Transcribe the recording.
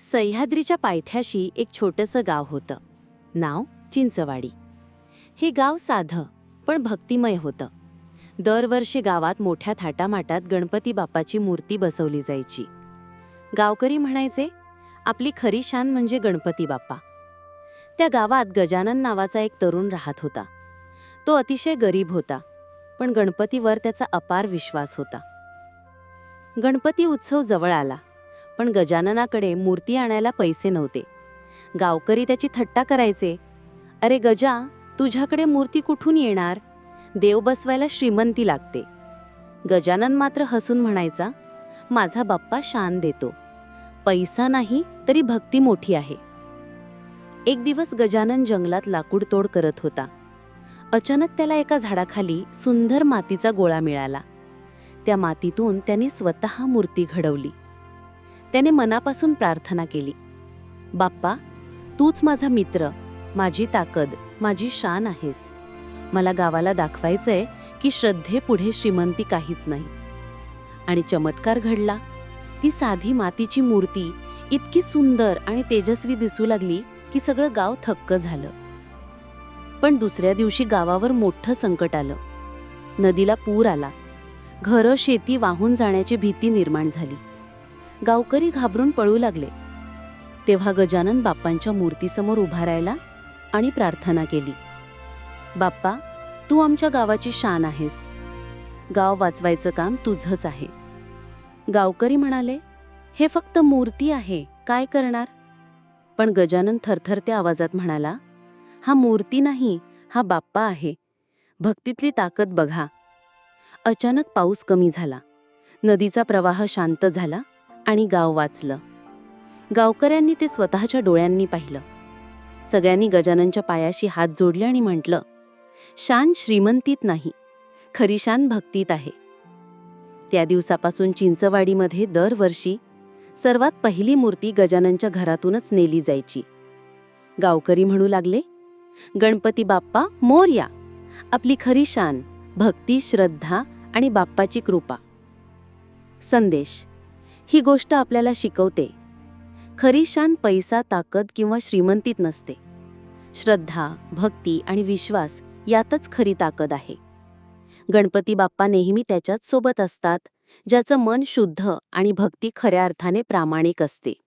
सह्याद्रीच्या पायथ्याशी एक छोटंसं गाव होतं. नाव चिंचवाडी. हे गाव साधं पण भक्तिमय होतं. दरवर्षी गावात मोठ्या थाटामाटात गणपती बाप्पाची मूर्ती बसवली जायची. गावकरी म्हणायचे आपली खरी शान म्हणजे गणपती बाप्पा. त्या गावात गजानन नावाचा एक तरुण राहत होता. तो अतिशय गरीब होता पण गणपतीवर त्याचा अपार विश्वास होता. गणपती उत्सव जवळ आला. पण गजाननाकडे मूर्ती आणायला पैसे नव्हते. गावकरी त्याची थट्टा करायचे अरे गजा तुझ्याकडे मूर्ती कुठून येणार? देव बसवायला श्रीमंती लागते. गजानन मात्र हसून म्हणायचा माझा बाप्पा शान देतो. पैसा नाही तरी भक्ती मोठी आहे. एक दिवस गजानन जंगलात लाकूड तोड करत होता. अचानक त्याला एका झाडाखाली सुंदर मातीचा गोळा मिळाला. त्या मातीतून त्याने स्वतः मूर्ती घडवली. त्याने मनापासून प्रार्थना केली. बाप्पा तूच माझा मित्र माझी ताकद माझी शान आहेस. मला गावाला दाखवायचंय की श्रद्धेपुढे श्रीमंती काहीच नाही. आणि चमत्कार घडला. ती साधी मातीची मूर्ती इतकी सुंदर आणि तेजस्वी दिसू लागली की सगळं गाव थक्क झालं. पण दुसऱ्या दिवशी गावावर मोठं संकट आलं. नदीला पूर आला. घरं शेती वाहून जाण्याची भीती निर्माण झाली. गावकरी घाबरून पळू लागले. तेव्हा गजानन बाप्पांच्या मूर्तीसमोर उभा राहिला आणि प्रार्थना केली. बाप्पा तू आमच्या गावाची शान आहेस. गाव वाचवायचं काम तुझंच आहे. गावकरी म्हणाले हे फक्त मूर्ती आहे काय करणार? पण गजानन थरथरत्या आवाजात म्हणाला हा मूर्ती नाही हा बाप्पा आहे. भक्तीतली ताकद बघा. अचानक पाऊस कमी झाला. नदीचा प्रवाह शांत झाला. आणि गाव वाचलं. गावकऱ्यांनी ते स्वतःच्या डोळ्यांनी पाहिलं. सगळ्यांनी गजाननच्या पायाशी हात जोडले आणि म्हटलं शान श्रीमंतीत नाही खरी शान भक्तीत आहे. त्या दिवसापासून चिंचवाडीमध्ये दरवर्षी सर्वात पहिली मूर्ती गजाननच्या घरातूनच नेली जायची. गावकरी म्हणू लागले गणपती बाप्पा मोर्या आपली खरी शान भक्ती श्रद्धा आणि बाप्पाची कृपा. संदेश ही गोष्ट आपल्याला शिकवते. खरी शान पैसा ताकद किंवा श्रीमंतीत नसते. श्रद्धा भक्ती आणि विश्वास यातच खरी ताकद आहे. गणपती बाप्पा नेहमी त्याच्याच सोबत असतात ज्याचं मन शुद्ध आणि भक्ती खऱ्या अर्थाने प्रामाणिक असते.